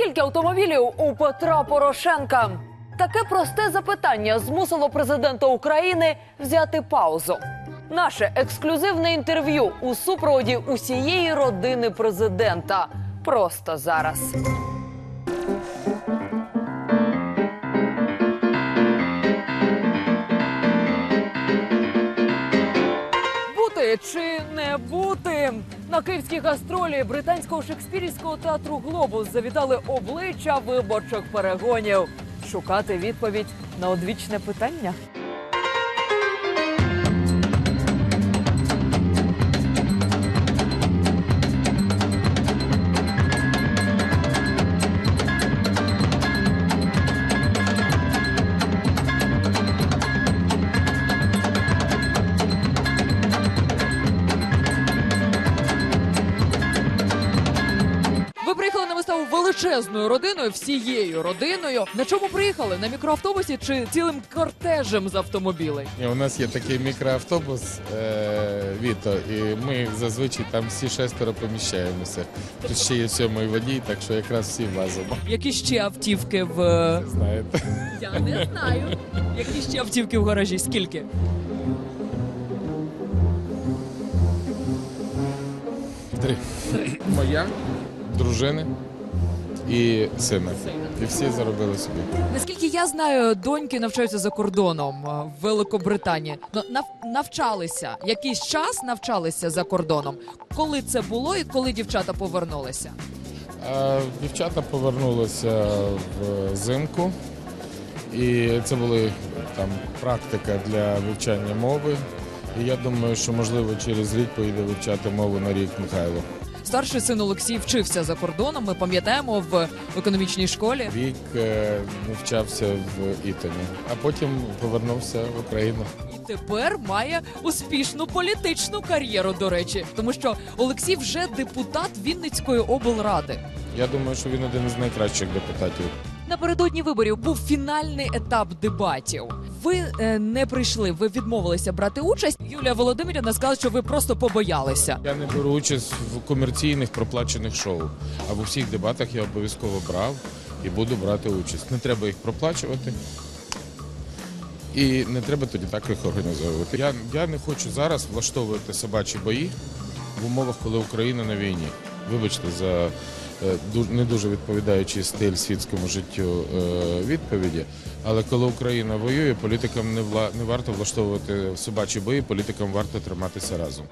Скільки автомобілів у Петра Порошенка? Таке просте запитання змусило президента України взяти паузу. Наше ексклюзивне інтерв'ю у супроводі усієї родини президента. Просто зараз. Бути чи не бути на київській гастролі британського шекспірівського театру Глобус завітали обличчя виборчих перегонів. Шукати відповідь на одвічне питання. Величезною родиною, всією родиною. На чому приїхали? На мікроавтобусі чи цілим кортежем з автомобілей? Ні, У нас є такий мікроавтобус е, Віто, і ми зазвичай там всі шестеро поміщаємося. Тут ще є сьомий водій, так що якраз всі влазимо. Які ще автівки в Знаєте, я не знаю. Які ще автівки в гаражі? Скільки? три. Моя, дружини і сина. І всі заробили собі. Наскільки я знаю, доньки навчаються за кордоном в Великобританії. Ну, нав- навчалися якийсь час навчалися за кордоном. Коли це було і коли дівчата повернулися? А дівчата повернулися взимку, і це були там практика для вивчання мови. І я думаю, що можливо через рік поїде вивчати мову на рік Михайло. Старший син Олексій вчився за кордоном. Ми пам'ятаємо в економічній школі. Рік е, навчався в Ітоні, а потім повернувся в Україну. І тепер має успішну політичну кар'єру. До речі, тому що Олексій вже депутат Вінницької облради. Я думаю, що він один із найкращих депутатів. Напередодні виборів був фінальний етап дебатів. Ви е, не прийшли, ви відмовилися брати участь. Юлія Володимирівна сказала, що ви просто побоялися. Я не беру участь в комерційних проплачених шоу, а в усіх дебатах я обов'язково брав і буду брати участь. Не треба їх проплачувати. І не треба тоді так їх організовувати. Я, я не хочу зараз влаштовувати собачі бої в умовах, коли Україна на війні. Вибачте за не дуже відповідаючий стиль світському життю е, відповіді. Але коли Україна воює, політикам не варто влаштовувати собачі бої, політикам варто триматися разом.